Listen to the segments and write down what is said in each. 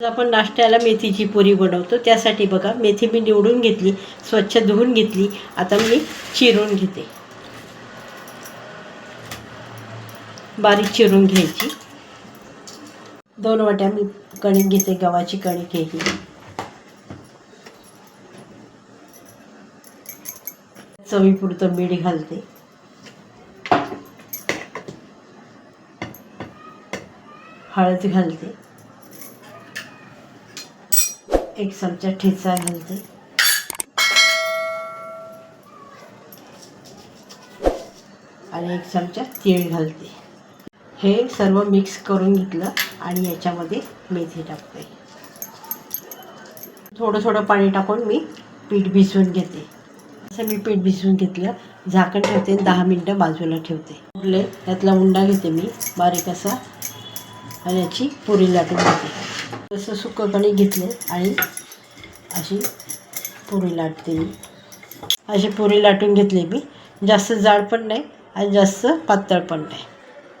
आपण नाश्त्याला मेथीची पुरी बनवतो. त्यासाठी बघा मेथी मी निवडून घेतली स्वच्छ धुवून घेतली. आता मी चिरून घेते. बारीक चिरून घ्यायची. दोन वाट्या मी कणिक घेते गव्हाची कणिक घ्यायची चवीपुरतं मीठ घालते. हळद घालते. एक चमचा ठेचा घालते आणि एक चमचा तीळ घालते. हे सर्व मिक्स करून घेतलं आणि याच्यामध्ये मेथी टाकते. थोडं थोडं पाणी टाकून मी पीठ भिजवून घेते. असं मी पीठ भिजवून घेतलं झाकण ठेवते दहा मिनटं बाजूला ठेवते. उरले त्यातला उंडा घेते मी बारीक असा आणि याची पुरी लाटून घेते. तसं सुकं कणिक घेतले आणि अशी पुरी लाटते मी. अशी पुरी लाटून घेतली मी. जास्त जाड पण नाही आणि जास्त पातळ पण नाही.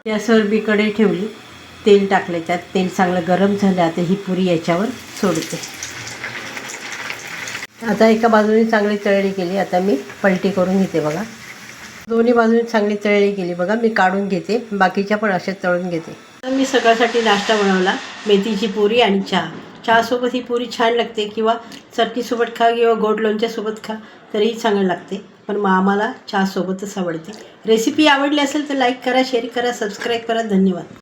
गॅसवर मी कढई ठेवली. तेल टाकले त्यात. तेल चांगलं गरम झालं. आता ही पुरी याच्यावर सोडते. आता एका बाजूने चांगली तळली केली. आता मी पलटी करून घेते बघा. दोन्ही बाजूने चांगली तळली केली. बघा मी काढून घेते. बाकीच्या पण अशा तळून घेते. तर मी सकाळसाठी नाश्ता बनवला. मेथीची पुरी आणि चहा. चहासोबत ही पुरी छान लागते किंवा चटणीसोबत खा किंवा गोड लोणच्यासोबत खा तरीही चांगलं लागते. पण मग आम्हाला चहासोबतच आवडते. रेसिपी आवडली असेल तर लाईक करा शेअर करा सबस्क्राईब करा. धन्यवाद.